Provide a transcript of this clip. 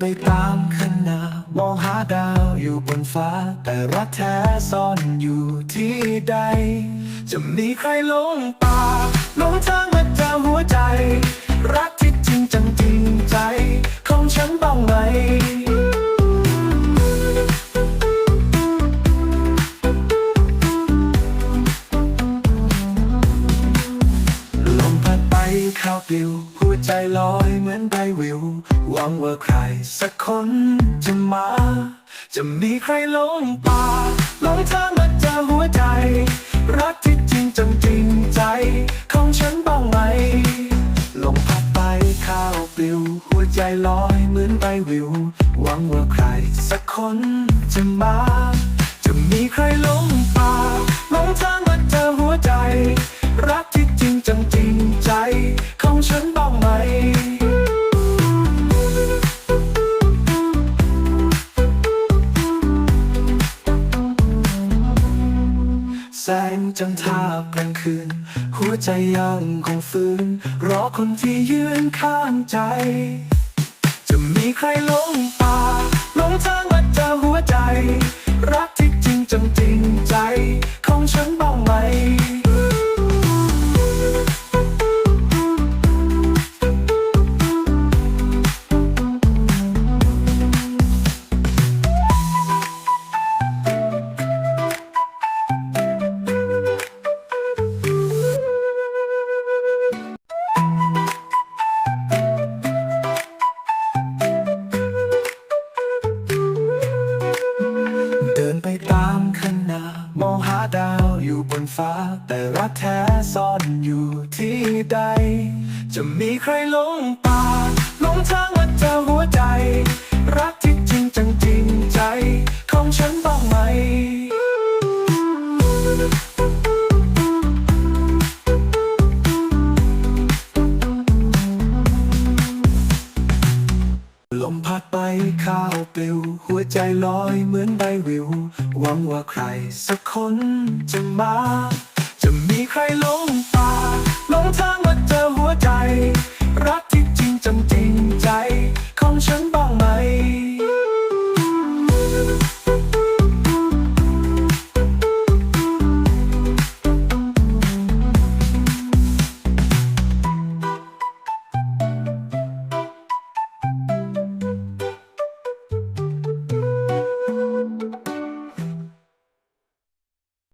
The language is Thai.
ไปตามขนาดาวอยู่บนฟ้า แต่รักแท้ซ่อนอยู่ที่ใด จะมีใครหลงป่าหลงทางมาเจอหัวใจ รักที่จริงจังจริงใจ ของฉันบ้างไหมลมพัดไปข้าวปลิว ใจลอยเหมือนใบวิวหวังว่าใครสักคนจะมา จะมีใครหลงป่าหลงทางมาเจอหัวใจ รักที่จริงจังจริงใจ ของฉันบ้างไหมลมพัดไปข้าวปลิว หัวใจลอยเหมือนใบวิว หวังว่าใครสักคนจะมา จะมีใครหลงป่าหลงทาง งจันทรากลางคืน หัวใจยังคงฟื้น รอคนที่ยืนข้างใจ จะมีใครหลงป่าหลงทางวัดเจอหัวใจ รักที่จริงจังจริงใจ ดาวอยู่บนฟ้า แต่รักแท้ซ่อนอยู่ที่ใด จะมีใครหลงป่าหลงทางมาเจอหัวใจ รักที่จริงจังจริงใจ ของฉันบ้างไหม ข้าวปลิว หัวใจลอยเหมือนใบวิว หวังว่าใครสักคนจะมา จะมีใครลงป่าลงทางมาเจอหัวใจ รักที่จริงจังจริงใจ ของฉันบ